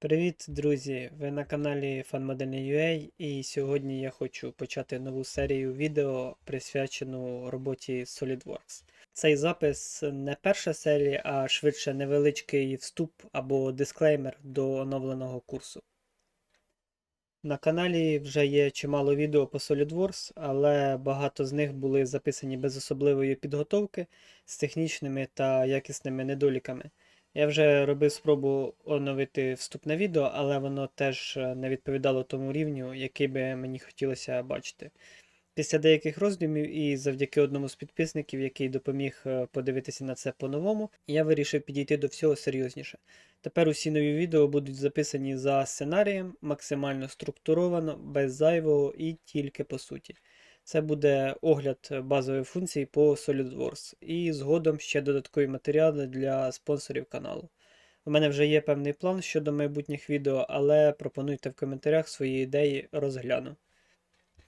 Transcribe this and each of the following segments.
Привіт, друзі! Ви на каналі FanModelne.ua і сьогодні я хочу почати нову серію відео, присвячену роботі SolidWorks. Цей запис не перша серія, а швидше невеличкий вступ або дисклеймер до оновленого курсу. На каналі вже є чимало відео по SolidWorks, але багато з них були записані без особливої підготовки з технічними та якісними недоліками. Я вже робив спробу оновити вступне відео, але воно теж е, не відповідало тому рівню, який би мені хотілося бачити. Після деяких роздумів і завдяки одному з підписників, який допоміг е, подивитися на це по-новому, я вирішив підійти до всього серйозніше. Тепер усі нові відео будуть записані за сценарієм, максимально структуровано, без зайвого і тільки по суті. Це буде огляд базових функцій по SolidWorks і згодом ще додаткові матеріали для спонсорів каналу. У мене вже є певний план щодо майбутніх відео, але пропонуйте в коментарях свої ідеї, розгляну.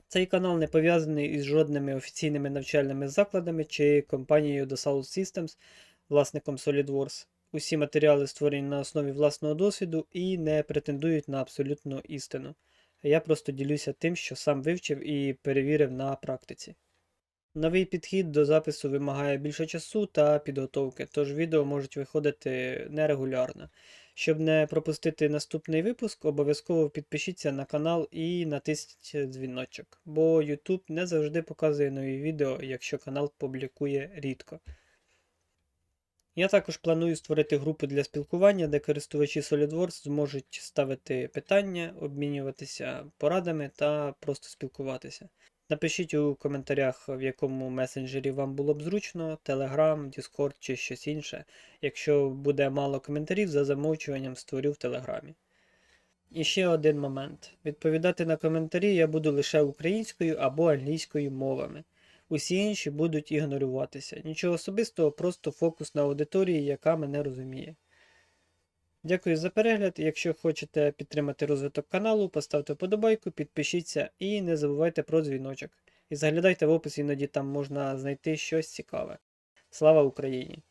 Цей канал не пов'язаний із жодними офіційними навчальними закладами чи компанією Dassault Systems, власником SolidWorks. Усі матеріали створені на основі власного досвіду і не претендують на абсолютну істину. Я просто ділюся тим, що сам вивчив і перевірив на практиці. Новий підхід до запису вимагає більше часу та підготовки, тож відео можуть виходити нерегулярно. Щоб не пропустити наступний випуск, обов'язково підпишіться на канал і натисніть дзвіночок, бо YouTube не завжди показує нові відео, якщо канал публікує рідко. Я також планую створити групу для спілкування, де користувачі SolidWorks зможуть ставити питання, обмінюватися порадами та просто спілкуватися. Напишіть у коментарях, в якому месенджері вам було б зручно, Telegram, Discord чи щось інше. Якщо буде мало коментарів, за замовчуванням створю в Телеграмі. І ще один момент. Відповідати на коментарі я буду лише українською або англійською мовами. Усі інші будуть ігноруватися. Нічого особистого, просто фокус на аудиторії, яка мене розуміє. Дякую за перегляд. Якщо хочете підтримати розвиток каналу, поставте вподобайку, підпишіться і не забувайте про дзвіночок. І заглядайте в опис, іноді там можна знайти щось цікаве. Слава Україні!